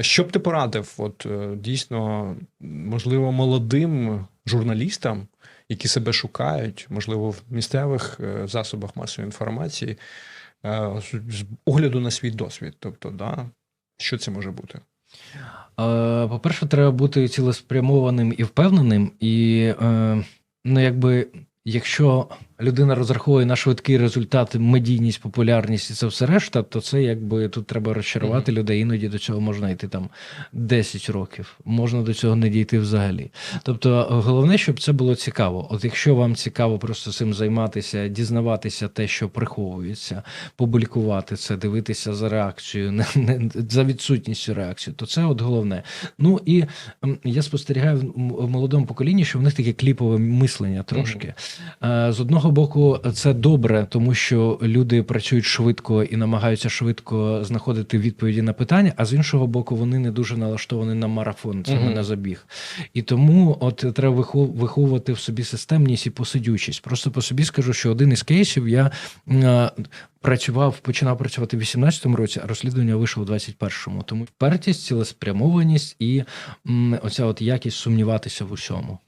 Що б ти порадив? От е, дійсно, можливо, молодим журналістам, які себе шукають, можливо, в місцевих е, засобах масової інформації, е, з огляду на свій досвід. Тобто, да, що це може бути? По-перше, треба бути цілеспрямованим і впевненим, і ну, якби, якщо людина розраховує на швидкий результат, медійність, популярність і це все решта, то це якби тут треба розчарувати людей. Іноді до цього можна йти там 10 років, можна до цього не дійти взагалі. Тобто, головне, щоб це було цікаво. От якщо вам цікаво просто цим займатися, дізнаватися те, що приховується, публікувати це, дивитися за реакцією, не, не за відсутністю реакції, то це от головне. Ну і я спостерігаю в молодому поколінні, що в них таке кліпове мислення трошки. Е, З одного боку, це добре, тому що люди працюють швидко і намагаються швидко знаходити відповіді на питання, а з іншого боку, вони не дуже налаштовані на марафон, це Мгм. на забіг. І тому от треба вихов- виховувати в собі системність і посидючість. Просто по собі скажу, що один із кейсів я працював, починав працювати в 18-му році, а розслідування вийшло у 21-му. Тому впертість, цілеспрямованість і м, оця от якість сумніватися в усьому.